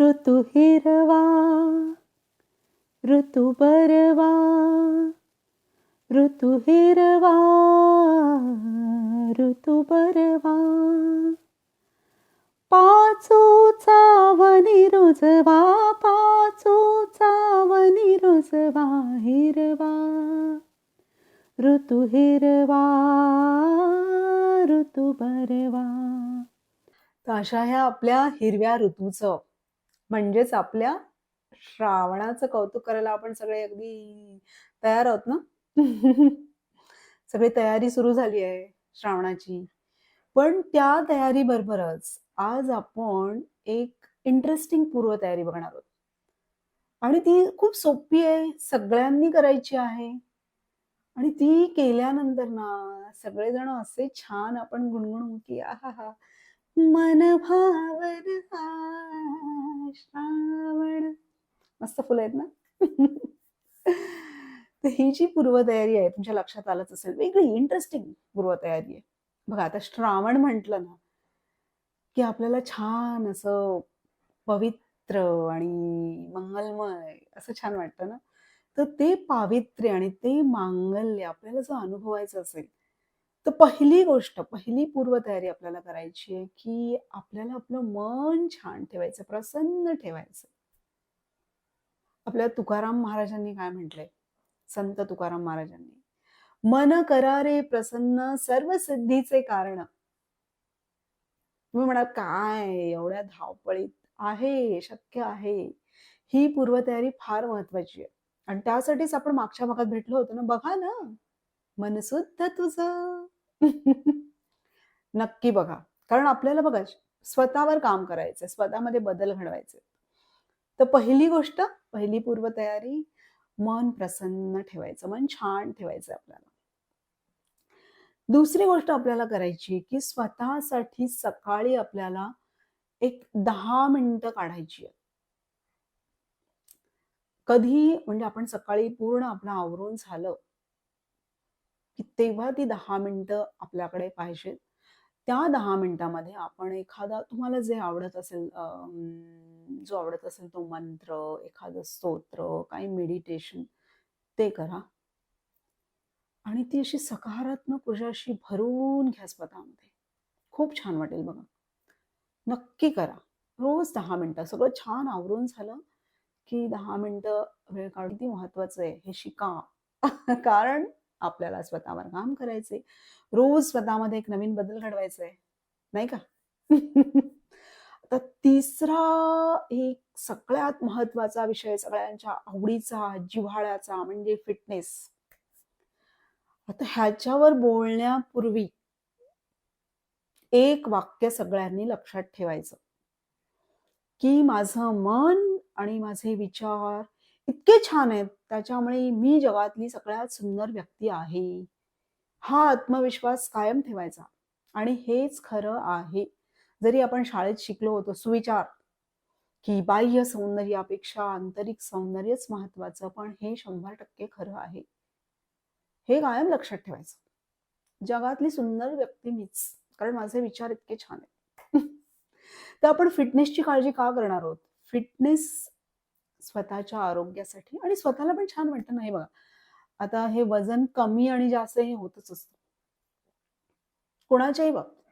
ऋतू हिरवा ऋतू बरवा ऋतू हिरवा ऋतू बरवा. पाचूचा रुजवा पाचूचा चावनी रुजवा हिरवा. ऋतू हिरवा ऋतू बरवा. तर अशा ह्या आपल्या हिरव्या ऋतूचं म्हणजेच आपल्या श्रावणाचं कौतुक करायला आपण सगळे अगदी तयार आहोत ना? सगळी तयारी सुरू झाली आहे श्रावणाची. पण त्या तयारी बरोबरच आज आपण एक इंटरेस्टिंग पूर्वतयारी बघणार आहोत. आणि ती खूप सोपी आहे सगळ्यांनी करायची आहे. आणि ती केल्यानंतर ना सगळेजण असे छान आपण गुणगुणू की आहा हा मन भावन श्रावण. मस्त फुलं आहेत ना? तर ही जी पूर्वतयारी आहे तुमच्या लक्षात आलंच असेल वेगळी इंटरेस्टिंग पूर्वतयारी आहे. बघा आता श्रावण म्हटलं ना की आपल्याला छान असं पवित्र आणि मंगलमय असं छान वाटतं ना? तर ते पावित्र्य आणि ते मांगल्य आपल्याला जर अनुभवायचं असेल तर पहिली गोष्ट पहिली पूर्वतयारी आपल्याला करायची आहे की आपल्याला आपलं मन छान ठेवायचं प्रसन्न ठेवायचं. आपल्या तुकाराम महाराजांनी काय म्हटलंय? संत तुकाराम महाराजांनी मन करारे प्रसन्न सर्व सिद्धीचे कारण. तुम्ही म्हणा काय? एवढ्या धावपळीत आहे शक्य आहे. ही पूर्वतयारी फार महत्वाची आहे. आणि त्यासाठीच आपण मागच्या भागात भेटलो होतो ना बघा ना. मनसुद्ध तुझं. नक्की बघा. कारण आपल्याला बघा स्वतःवर काम करायचं स्वतःमध्ये बदल घडवायचे तर पहिली गोष्ट पहिली पूर्वतयारी मन प्रसन्न ठेवायचं मन छान ठेवायचं आपल्याला. दुसरी गोष्ट आपल्याला करायची की स्वतःसाठी सकाळी आपल्याला एक दहा मिनिटं काढायची आहे. कधी म्हणजे आपण सकाळी पूर्ण आपलं आवरून झालं की तेव्हा ती दहा मिनिटं आपल्याकडे पाहिजेत त्या दहा मिनिटामध्ये आपण एखादा तुम्हाला जे आवडत असेल जो आवडत असेल तो मंत्र एखादं स्तोत्र काही मेडिटेशन ते करा. आणि ती अशी सकारात्मक ऊर्जा अशी भरून घ्या स्वतःमध्ये. खूप छान वाटेल बघा. नक्की करा. रोज दहा मिनटं. सगळं छान आवरून झालं की दहा मिनटं वेळ काढून ती महत्वाचं आहे हे शिका. कारण आपल्याला स्वतःवर काम करायचे रोज स्वतःमध्ये एक नवीन बदल घडवायचा आहे नाही का? आता तिसरा एक सगळ्यात महत्त्वाचा विषय सगळ्यांच्या आवडीचा जिव्हाळ्याचा म्हणजे फिटनेस आता ह्याच्यावर बोलण्यापूर्वी एक वाक्य सगळ्यांनी लक्षात ठेवायचं. की माझं मन आणि माझे विचार इतके छान आहेत. त्याच्यामुळे मी जगातली सगळ्यात सुंदर व्यक्ती आहे. हा आत्मविश्वास कायम ठेवायचा. आणि हेच खरं आहे. जरी आपण शाळेत शिकलो होतो सुविचार की बाह्य सौंदर्यापेक्षा आंतरिक सौंदर्यच महत्वाचं पण हे शंभर टक्के खरं आहे. हे कायम लक्षात ठेवायचं. जगातली सुंदर व्यक्ती मीच कारण माझे विचार इतके छान आहेत. तर आपण फिटनेसची काळजी का करणार आहोत? फिटनेस स्वतःच्या आरोग्यासाठी. आणि स्वतःला पण छान वाटतं नाही बघा. आता हे वजन कमी आणि जास्त हे होतच असतं. कोणाच्याही बाबतीत.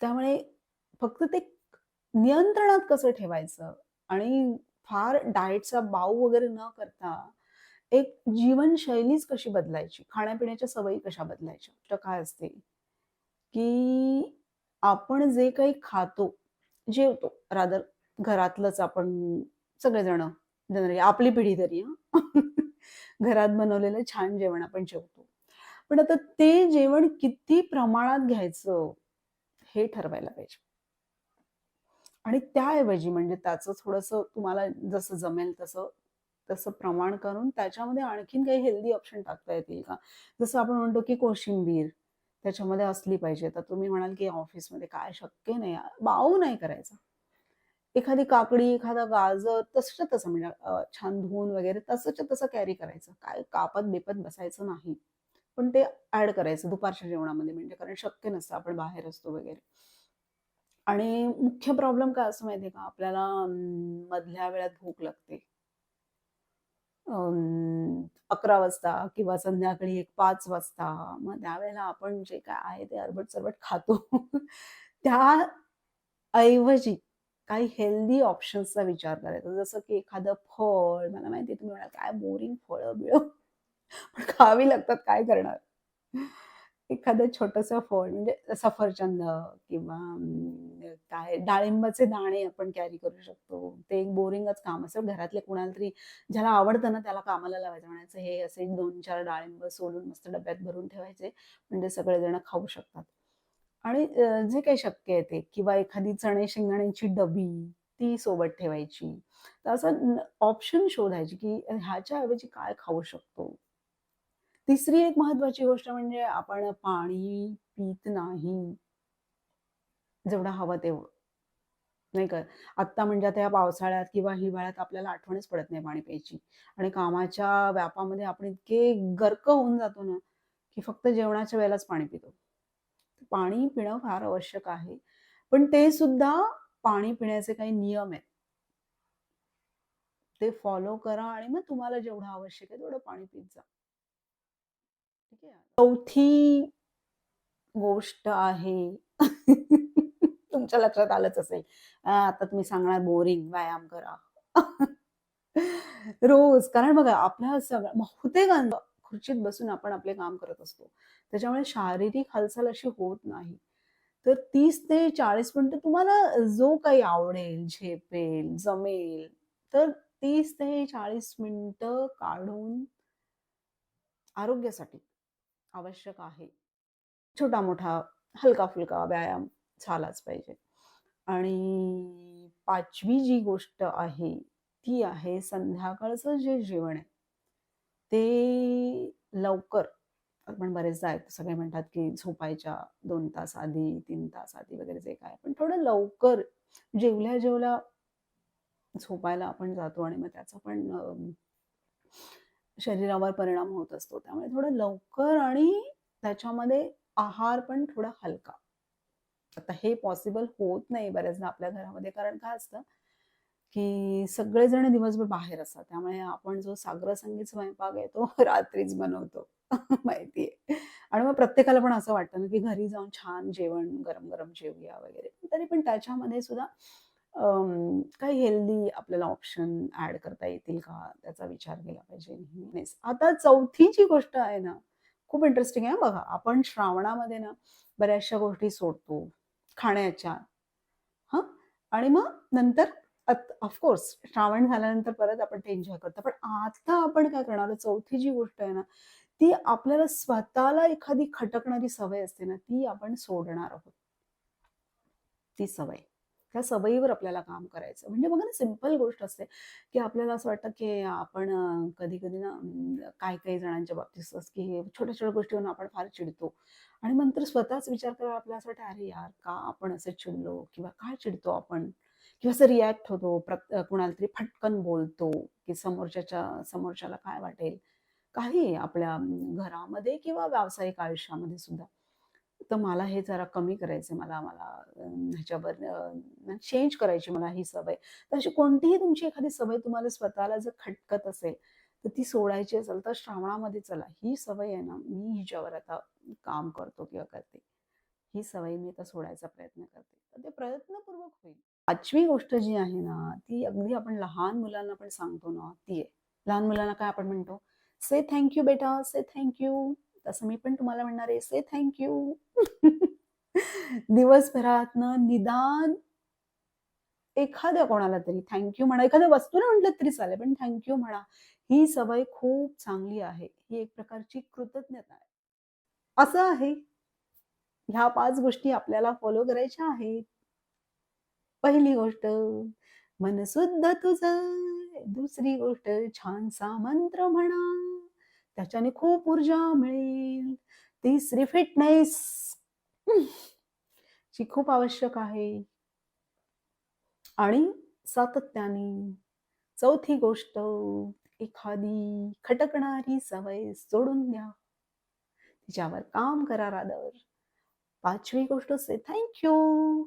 त्यामुळे फक्त ते नियंत्रणात कसं ठेवायचं? आणि फार डाएटचा बाऊ वगैरे न करता एक जीवनशैलीच कशी बदलायची? खाण्यापिण्याच्या सवयी कशा बदलायच्या? तर काय असते? की आपण जे काही खातो जेवतो रादर घरातलंच आपण सगळेजण जनरली आपली पिढी तरी घरात बनवलेलं छान जेवण आपण जेवतो. पण आता ते जेवण किती प्रमाणात घ्यायचं हे ठरवायला पाहिजे. आणि त्याऐवजी म्हणजे त्याचं थोडस तुम्हाला जसं जमेल तसं तसं प्रमाण करून त्याच्यामध्ये आणखीन काही हेल्दी ऑप्शन टाकता येतील का? जसं आपण म्हणतो की कोशिंबीर त्याच्यामध्ये असली पाहिजे. तर तुम्ही म्हणाल की ऑफिसमध्ये काय शक्य नाही. बाऊ नाही करायचा. एखादी काकडी एखादा गाजर तसंच्या तसं म्हणजे छान धुवून वगैरे तसंच्या तसं कॅरी करायचं काय कापत बेपत बसायचं नाही पण ते ऍड करायचं दुपारच्या जेवणामध्ये म्हणजे कारण शक्य नसतं आपण बाहेर असतो वगैरे आणि मुख्य प्रॉब्लेम काय असं माहितीये का? आपल्याला मधल्या वेळात भूक लागते. अं, 11 वाजता किंवा संध्याकाळी एक पाच वाजता. मग त्यावेळेला आपण जे काय आहे ते अरबट-सरबट खातो. त्या ऐवजी काही हेल्दी ऑप्शन्सचा विचार करायचा. जसं की एखादं फळ, मला माहिती तुम्ही म्हणाल, "काय बोरिंग फळं-बिळं." पण खावी लागतात, काय करणार? एखादं छोटंसं फळ म्हणजे सफरचंद किंवा काय डाळिंबाचे दाणे आपण कॅरी करू शकतो. ते एक बोरिंगच काम असं घरातले कुणाला तरी ज्याला आवडतं ना, त्याला कामाला लावायचं. म्हणायचं, "हे असे 2-4 डाळिंब सोलून मस्त डब्यात भरून ठेवायचे, म्हणजे सगळेजण खाऊ शकतात." आणि जे काही शक्य आहे ते किंवा एखादी चणे-शेंगदाण्यांची डबी, ती सोबत ठेवायची. तर असं ऑप्शन शोधायची, की ह्याच्या ऐवजी काय खाऊ शकतो? तिसरी एक महत्वाची गोष्ट म्हणजे आपण पाणी पीत नाही. जेवढं हवं तेवढं. नाही का? आत्ता म्हणजे आता या पावसाळ्यात किंवा हिवाळ्यात आपल्याला आठवणच पडत नाही पाणी प्यायची आणि कामाच्या व्यापामध्ये आपण इतके गर्क होऊन जातो ना, की फक्त जेवणाच्या वेळेलाच पाणी पितो. पाणी पिणं फार आवश्यक आहे. पण ते सुद्धा पाणी पिण्याचे काही नियम आहेत. ते फॉलो करा आणि मग तुम्हाला जेवढं आवश्यक आहे तेवढं पाणी पित जा. ठीक आहे. चौथी गोष्ट आहे तुमच्या लक्षात आलंच असेल. आता तुम्ही सांगणार बोरिंग, व्यायाम करा. रोज. कारण बघा आपल्या सगळ्या बहुतेक खुर्चीत बसून आपण आपले काम करत असतो. त्याच्यामुळे शारीरिक हालचाल अशी होत नाही. तर तीस ते 40 मिनिटं तुम्हाला जो काही आवडेल, झेपेल, जमेल, तर तीस ते 40 मिनिटं काढून आरोग्यासाठी आवश्यक आहे. छोटा-मोठा, हलका-फुलका व्यायाम झालाच पाहिजे. आणि पाचवी जी गोष्ट आहे, ती आहे संध्याकाळचं जे जेवण आहे, ते लवकर आपण बरेचदा आहेत सगळे म्हणतात, की झोपायच्या दोन तास आधी, तीन तास आधी वगैरे जे काय पण थोडं लवकर जेवल्या-जेवल्या झोपायला आपण जातो आणि मग त्याचा पण शरीरावर परिणाम होत असतो. त्यामुळे थोडं लवकर आणि त्याच्यामध्ये आहार पण थोडा हलका. आता हे पॉसिबल होत नाही बऱ्याचदा आपल्या घरामध्ये कारण काय असतं, की सगळेजण दिवसभर बाहेर असतात. त्यामुळे आपण जो सागर संगीत स्वयंपाक आहे तो रात्रीच बनवतो. माहिती आहे. आणि मग प्रत्येकाला पण असं वाटतं ना, की घरी जाऊन छान जेवण गरम-गरम जेवूया वगैरे. तरी पण त्याच्यामध्ये सुद्धा काही हेल्दी आपल्याला ऑप्शन ऍड करता येतील का? त्याचा विचार केला पाहिजे नेहमीच. आता चौथी जी गोष्ट आहे ना, खूप इंटरेस्टिंग आहे बघा. आपण श्रावणामध्ये ना बऱ्याचशा गोष्टी सोडतो खाण्याच्या. हा आणि मग नंतर ऑफकोर्स श्रावण झाल्यानंतर परत आपण ते एन्जॉय करतो. पण आता आपण काय करणार चौथी जी गोष्ट आहे ना, ती आपल्याला स्वतःला एखादी खटकणारी सवय असते ना, ती आपण सोडणार आहोत. ती सवय. त्या सवयीवर आपल्याला काम करायचं. म्हणजे बघा ना, सिंपल गोष्ट असते, की आपल्याला असं वाटतं, की आपण कधी-कधी ना काही-काही जणांच्या बाबतीत की छोट्या-छोट्या गोष्टीवरून आपण फार चिडतो आणि नंतर स्वतःच विचार करावा आपल्याला असं वाटतं, "अरे यार, का आपण असं चिडलो?" किंवा "का चिडतो आपण?" किंवा असं रिॲक्ट होतो. प्र कुणाला तरी फटकन बोलतो, की समोरच्याच्या समोरच्याला काय वाटेल? काही आपल्या घरामध्ये किंवा व्यावसायिक आयुष्यामध्ये सुद्धा. तर मला हे जरा कमी करायचंय. मला मला ह्याच्यावर चेंज करायची मला ही सवय. तर अशी कोणतीही तुमची एखादी सवय तुम्हाला स्वतःला जर खटकत असेल, तर ती सोडायची असेल, तर श्रावणामध्ये चला ही सवय आहे ना, मी हिच्यावर आता काम करतो किंवा करते. ही सवय मी आता सोडायचा प्रयत्न करते. तर ते प्रयत्नपूर्वक होईल. पाचवी गोष्ट जी आहे ना, ती अगदी आपण लहान मुलांना पण सांगतो ना, ती आहे. लहान मुलांना काय आपण म्हणतो? "से थँक यू बेटा, से थँक यू." तसं मी पण तुम्हाला म्हणणार आहे, से थँक यू. दिवसभरातनं निदान एखाद्या कोणाला तरी थँक्यू म्हणा. एखाद्या वस्तूला म्हटलं तरी चालेल, पण थँक यू म्हणा. ही सवय खूप चांगली आहे. ही एक प्रकारची कृतज्ञता आहे. असं आहे. ह्या पाच गोष्टी आपल्याला फॉलो करायच्या आहेत. पहिली गोष्ट मन शुद्ध तुझं. दुसरी गोष्ट छानसा मंत्र म्हणा. त्याच्याने खूप ऊर्जा मिळेल. तिसरी फिटनेस जी खूप आवश्यक आहे. आणि सातत्याने. चौथी गोष्ट एखादी खटकणारी सवय सोडून द्या. तिच्यावर काम करा रादर. पाचवी गोष्ट से थँक यू.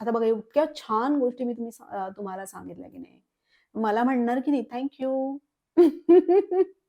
आता बघा इतक्या छान गोष्टी मी तुम्ही तुम्हाला सांगितल्या की नाही. मला म्हणणार की नाही थँक्यू